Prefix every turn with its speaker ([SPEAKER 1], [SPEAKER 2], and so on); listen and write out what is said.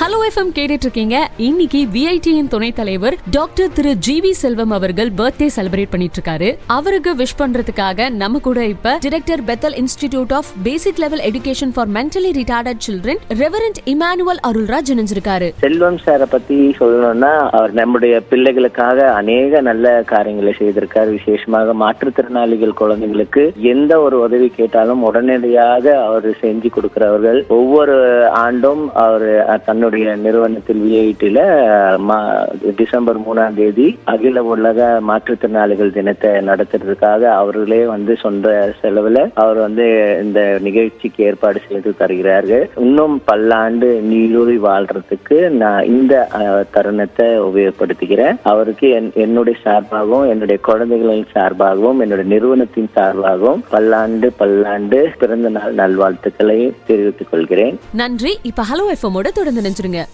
[SPEAKER 1] Hello FM கேட்டுட்டு இருக்கீங்க இன்னைக்கு விஐடியின் துணைத் தலைவர் doctor Thiru G V Selvam அவர்கள் பர்த்டே செலிப்ரேட் பண்ணிட்டு இருக்காரு அவருக்கு விஷ் பண்றதுக்காக நம்ம கூட இப்ப director Bethel institute of basic level education for mentally retarded children reverend Emmanuel Arulraj இணைஞ்சிருக்காரு.
[SPEAKER 2] Selvam சாரை பத்தி சொல்லணும்னா அவர் நம்முடைய பிள்ளைகளுக்காக அநேக நல்ல காரியங்களை செய்திருக்கார். விசேஷமாக மாற்றுத்திறனாளிகள் குழந்தைகளுக்கு எந்த ஒரு உதவி கேட்டாலும் உடனடியாக அவர் செஞ்சு கொடுக்கிறவர்கள். ஒவ்வொரு ஆண்டும் அவர் தன்னுடைய நிறுவனத்தில் விஐடில டிசம்பர் மூணாம் தேதி அகில உலக மாற்றுத்திறனாளிகள் தினத்தை நடத்துறதுக்காக அவர்களே வந்து சொந்த செலவுல அவர் வந்து இந்த நிகழ்ச்சிக்கு ஏற்பாடு செய்து தருகிறார்கள். இன்னும் பல்லாண்டு நீடூழி வாழ்றதுக்கு நான் இந்த தருணத்தை உபயோகப்படுத்துகிறேன். அவருக்கு என்- என்னுடைய சார்பாகவும் என்னுடைய குழந்தைகளின் சார்பாகவும் என்னுடைய நிறுவனத்தின் சார்பாகவும் பல்லாண்டு பல்லாண்டு பிறந்த நாள் நல்வாழ்த்துக்களை தெரிவித்துக் கொள்கிறேன்.
[SPEAKER 1] நன்றி. இப்ப ஹலோ எஃப்எம்மோட தொடர்ந்து நினைச்சிருங்க